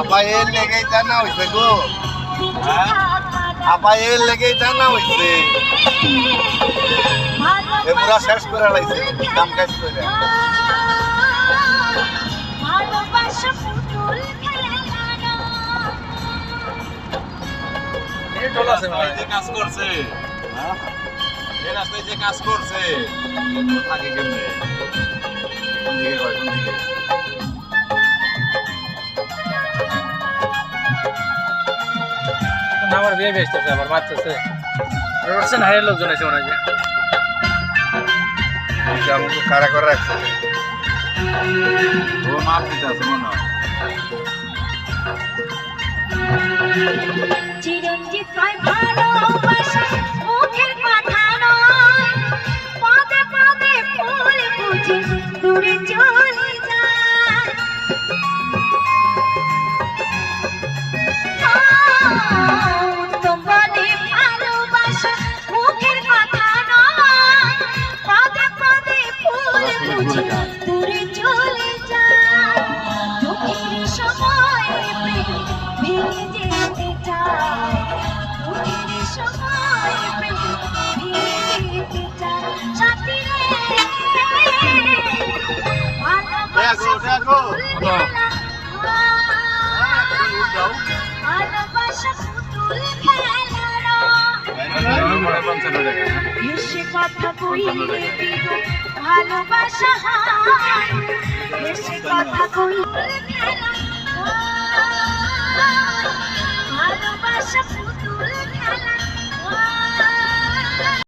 আপা এর লেগেই তা না হইছে গো। আপা এর লেগেই তা না হইছে। এ পুরা শেষ করে লাইছে কাম কাজ করে। কাজ করছে। রাস্তায় যে কাজ করছে। থাকে কেমনে? কোন দিকে কোন দিকে? আমার বিয়ে বেসতেছে আমার মারতেছে রোডসেন হাইয়ের লোকজন আছে মনে হয়। আমাকে খাড়া করে রাখছে? ও মাপ দিতে আছে মনে হয়। চিরঞ্জিত দূরে চলে যায়। দুঃখের সময় প্রেম ভেঙে যেতে চায়। দুঃখের সময় প্রেম ভেঙে যেতে চায়। সাথী রে দেখো, দেখো। ভালোবাসা পুতুল খেলানো এসে কথা কইলে ভালোবাসা হায় এসে কথা কইলে খেলা